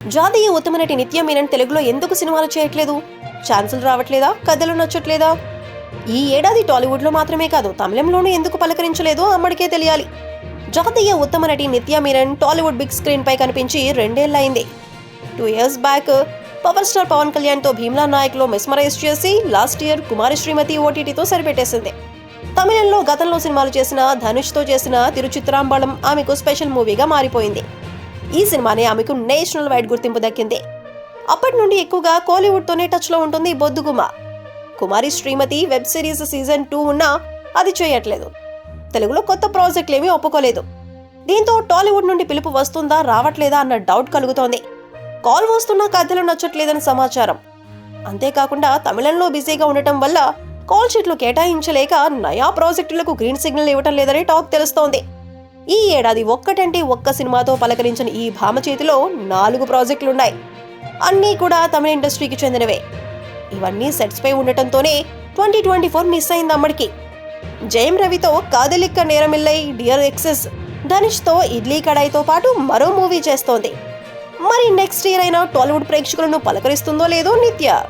జాతీయ ఉత్తమ నటి నిత్య మీనన్ తెలుగులో ఎందుకు సినిమాలు చేయట్లేదు? ఛాన్సులు రావట్లేదా? కథలు నచ్చట్లేదా? ఈ ఏడాది టాలీవుడ్లో మాత్రమే కాదు తమిళంలోనూ ఎందుకు పలకరించలేదో అమ్మడికే తెలియాలి. జాతీయ ఉత్తమ నటి నిత్య మీరన్ టాలీవుడ్ బిగ్ స్క్రీన్ పై కనిపించి రెండేళ్ళయింది. Two years back power star Pawan కళ్యాణ్తో భీమ్లా నాయక్లో మెస్మరైజ్ చేసి లాస్ట్ ఇయర్ కుమారి శ్రీమతి ఓటీటీతో సరిపెట్టేసింది. తమిళంలో గతంలో సినిమాలు చేసిన ధనుష్తో చేసిన తిరుచిత్రాంబళం ఆమెకు స్పెషల్ మూవీగా మారిపోయింది. ఈ సినిమానే ఆమెకు నేషనల్ వైడ్ గుర్తింపు దక్కింది. అప్పటి నుండి ఎక్కువగా కోలీవుడ్తోనే టచ్లో ఉంటుంది బొద్దుగుమ Kumari Srimathi web series season two ఉన్నా అది చేయట్లేదు. తెలుగులో కొత్త ప్రాజెక్టులు ఏమీ ఒప్పుకోలేదు. దీంతో టాలీవుడ్ నుండి పిలుపు వస్తుందా రావట్లేదా అన్న డౌట్ కలుగుతోంది. కాల్ వస్తున్నా కథలు నచ్చట్లేదని సమాచారం. అంతేకాకుండా తమిళంలో బిజీగా ఉండటం వల్ల కాల్ షీట్లు కేటాయించలేక నయా ప్రాజెక్టులకు గ్రీన్ సిగ్నల్ ఇవ్వటం లేదని టాక్ తెలుస్తోంది. ఈ ఏడాది ఒక్కటంటే ఒక్క సినిమాతో పలకరించిన ఈ భామ చేతిలో నాలుగు ప్రాజెక్టులున్నాయి. అన్నీ కూడా తమిళ ఇండస్ట్రీకి చెందినవే. ఇవన్నీ సెట్స్ పై ఉండటంతోనే ట్వంటీ ట్వంటీ ఫోర్ మిస్ అయింది అమ్మడికి. జయం రవితో కాదలిక్క నేరమిల్లై డియర్ ఎక్సెస్ ధనుష్తో ఇడ్లీ కడాయితో పాటు మరో మూవీ చేస్తోంది. మరి నెక్స్ట్ ఇయర్ అయినా టాలీవుడ్ ప్రేక్షకులను పలకరిస్తుందో లేదో నిత్య.